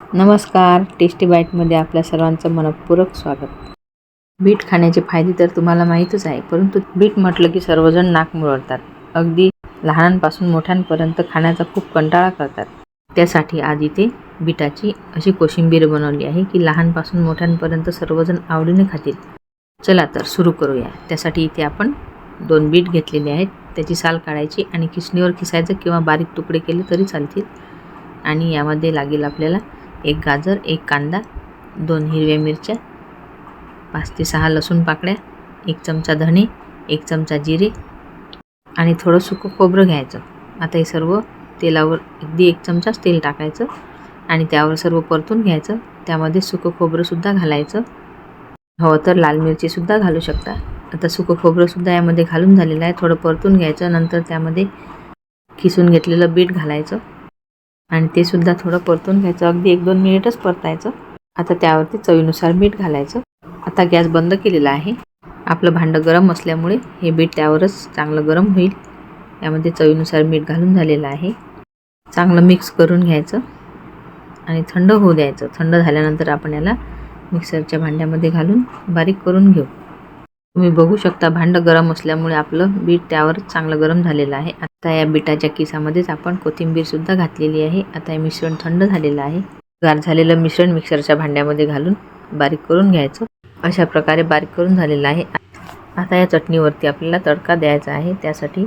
नमस्कार टेस्टी बाईटमध्ये आपल्या सर्वांचं मनपूर्वक स्वागत. बीट खाण्याचे फायदे तर तुम्हाला माहीतच आहे परंतु बीट म्हटलं की सर्वजण नाक मुरळतात अगदी लहानांपासून मोठ्यांपर्यंत खाण्याचा खूप कंटाळा करतात. त्यासाठी आज इथे बीटाची अशी कोशिंबीर बनवली आहे की लहानपासून मोठ्यांपर्यंत सर्वजण आवडीने खातील. चला तर सुरू करूया. त्यासाठी इथे आपण दोन बीट घेतलेले आहेत. त्याची साल काढायची आणि किसणीवर खिसायचं किंवा बारीक तुकडे केले तरी चालतील. आणि यामध्ये लागेल आपल्याला एक गाजर एक कांदा दोन हिरव्या मिरच्या पाच ते सहा लसूण पाकळ्या एक चमचा धणे एक चमचा जिरे आणि थोडं सुकं खोबरं घ्यायचं. आता हे सर्व तेलावर अगदी एक चमचाच तेल टाकायचं आणि त्यावर सर्व परतून घ्यायचं. त्यामध्ये सुकं खोबरंसुद्धा घालायचं. हवं तर लाल मिरचीसुद्धा घालू शकता. आता सुकं खोबरंसुद्धा यामध्ये घालून झालेलं आहे. थोडं परतून घ्यायचं. नंतर त्यामध्ये किसून घेतलेलं बीट घालायचं. आणि ते सुद्धा थोडं परतून घ्यायचं. अगदी एक दोन मिनिटच परतायचं. आता त्यावरती चवीनुसार मीठ घालायचं. आता गॅस बंद केलेला आहे. आपलं भांडं गरम असल्यामुळे हे बीट त्यावरच चांगलं गरम होईल. यामध्ये चवीनुसार मीठ घालून झालेलं आहे. चांगलं मिक्स करून घ्यायचं. आणि थंड होऊ द्यायचं. थंड झाल्यानंतर आपण याला मिक्सरच्या भांड्यामध्ये घालून बारीक करून घेऊ. तुम्ही बघू शकता भांडं गरम असल्यामुळे आपलं बीट त्यावर चांगलं गरम झालेलं आहे. आता या बिटाच्या किसामध्येच आपण कोथिंबीरसुद्धा घातलेली आहे. आता हे मिश्रण थंड झालेलं आहे. गार झालेलं मिश्रण मिक्सरच्या भांड्यामध्ये घालून बारीक करून घ्यायचं. अशा प्रकारे बारीक करून झालेलं आहे. आता या चटणीवरती आपल्याला तडका द्यायचा आहे. त्यासाठी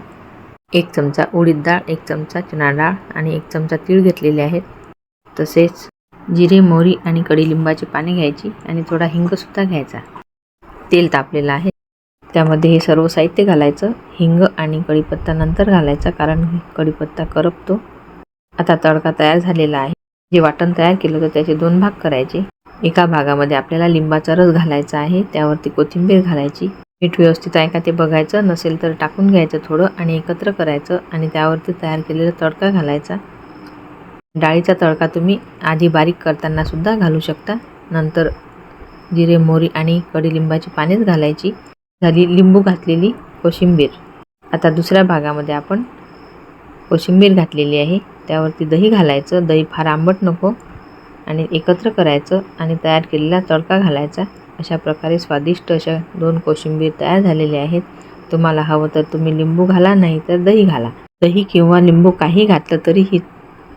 एक चमचा उडीद डाळ एक चमचा चणा डाळ आणि एक चमचा तीळ घेतलेले आहेत. तसेच जिरे मोहरी आणि कडीलिंबाची पाने घ्यायची आणि थोडा हिंगसुद्धा घ्यायचा. तेल तापलेलं आहे. त्यामध्ये हे सर्व साहित्य घालायचं हिंग आणि कढीपत्ता नंतर घालायचा कारण कढीपत्ता करपतो. आता तडका तयार झालेला आहे. जे वाटण तयार केलं होतं त्याचे दोन भाग करायचे. एका भागामध्ये आपल्याला लिंबाचा रस घालायचा आहे त्यावरती कोथिंबीर घालायची. मीठ व्यवस्थित आहे का ते बघायचं नसेल तर टाकून घ्यायचं थोडं आणि एकत्र करायचं आणि त्यावरती तयार केलेला तडका घालायचा. डाळीचा तडका तुम्ही आधी बारीक करताना सुद्धा घालू शकता. नंतर जिरे मोहरी आणि कडीलिंबाची पानेच घालायची. झाली लिंबू घातलेली कोशिंबीर. आता दुसऱ्या भागामध्ये आपण कोशिंबीर घातलेली आहे. त्यावरती दही घालायचं. दही फार आंबट नको. आणि एकत्र करायचं आणि तयार केलेला तडका घालायचा. अशा प्रकारे स्वादिष्ट अशा दोन कोशिंबीर तयार झालेले आहेत. तुम्हाला हवं तर तुम्ही लिंबू घाला नाही तर दही घाला. दही किंवा लिंबू काही घातलं तरी ही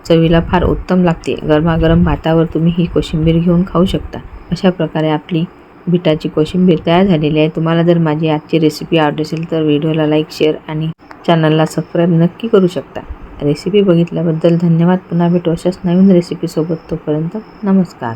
चवीला फार उत्तम लागते. गरमागरम भातावर तुम्ही ही कोशिंबीर घेऊन खाऊ शकता. अशा प्रकारे आपली बिटाची कोशिंबीर तयार झालेली आहे. तुम्हाला जर माझी आजची रेसिपी आवडत असेल तर व्हिडिओला लाईक शेअर आणि चॅनलला सबस्क्राईब नक्की करू शकता. रेसिपी बघितल्याबद्दल धन्यवाद. पुन्हा भेटू अशाच नवीन रेसिपीसोबत तोपर्यंत नमस्कार.